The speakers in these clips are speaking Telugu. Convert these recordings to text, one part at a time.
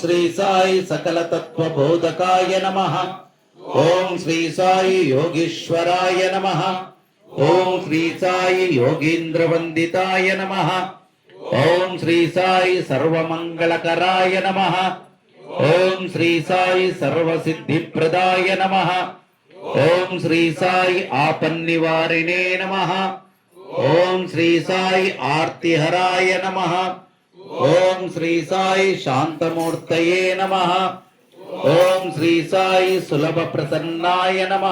శ్రీ సాయి సకల తత్వ బోధకాయ నమ. ఓం శ్రీ సాయి యోగీశ్వరాయ నమ. ఓం శ్రీ సాయి యోగీంద్ర వందితాయ నమ. ఓం శ్రీ సాయి సర్వమంగళకరాయ నమ. ఓం శ్రీ సాయి సర్వసిద్ధిప్రదాయ నమ. ఓం శ్రీ సాయి ఆపన్నివారిణే నమ. ఓం శ్రీ సాయి ఆర్తిహరాయ నమ. ఓం శ్రీ సాయి శాంతమూర్తయే నమ. ఓం శ్రీ సాయి సులభ ప్రసన్నాయ నమ.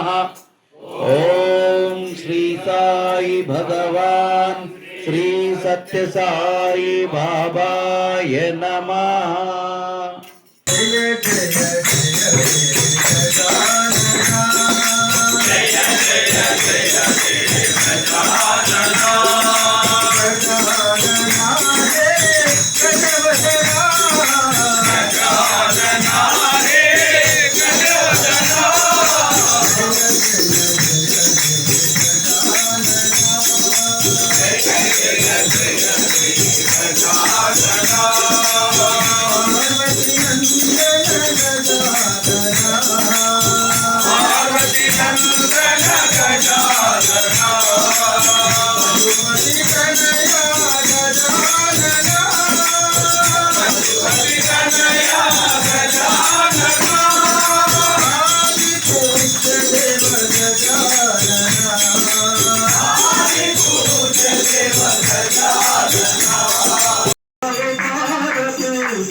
ఓం శ్రీ సాయి భగవాన్ శ్రీ సత్య సాయి బాబాయ నమ. జయ జయ